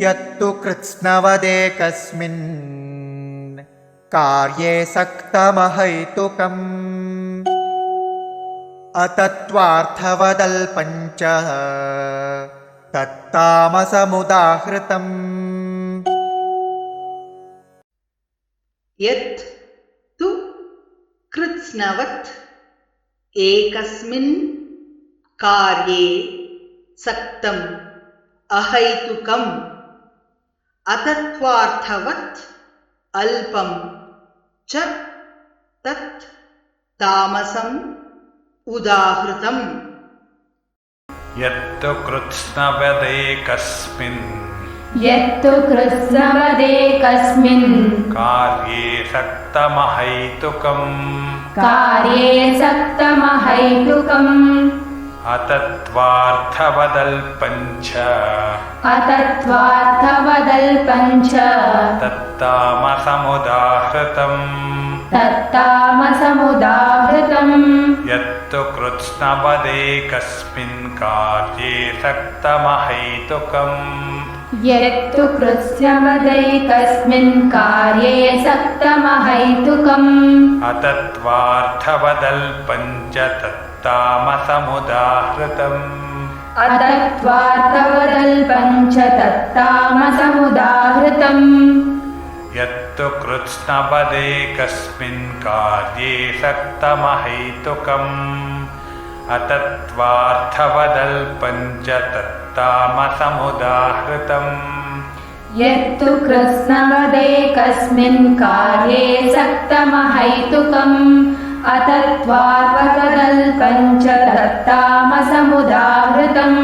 यत्तु कृत्स्नवदेकस्मिन् कार्ये सक्तमहैतुकम्। अतत्त्वार्थवदल्पञ्च तत्तामसमुदाहृतम्। यत् तु कृत्स्नवत् एकस्मिन् कार्ये सक्तम् अहैतुकम् अतत्त्वार्थवत् अल्पं च तत् तामसम् उदाहृतम्। यत्तु कृत्स्नवदेकस्मिन् यत्तु कृत्स्नवदेकस्मिन् कार्ये सक्तमहैतुकम्। कार्ये सक्तमहैतुकम् अतत्त्वार्थवदल्पञ्च। अतत्त्वार्थवदल्पञ्च। तत्तामसमुदाहृतम्। तत्तामसमुदाहृतम्। यत्तु कृत्स्नवदेकस्मिन् कार्ये सक्तमहैतुकम् यत्तु कृत्स्नवदैकस्मिन् कार्ये सक्तमहैतुकम् अतत्त्वार्थवदल्पञ्च तत्तामसमुदाहृतम् अतत्त्वार्थवदल्पञ्च तत्तामसमुदाहृतम् यत्तु कृत्स्नवदेकस्मिन् कार्ये सक्तमहैतुकम् अतत्त्वार्थवदल्पञ्च तत्तामसमुदाहृतम् यत्तु कृत्स्नवदेकस्मिन् कार्ये सक्तमहैतुकम्। अतत्त्वार्थवदल्पञ्च तत्तामसमुदाहृतम्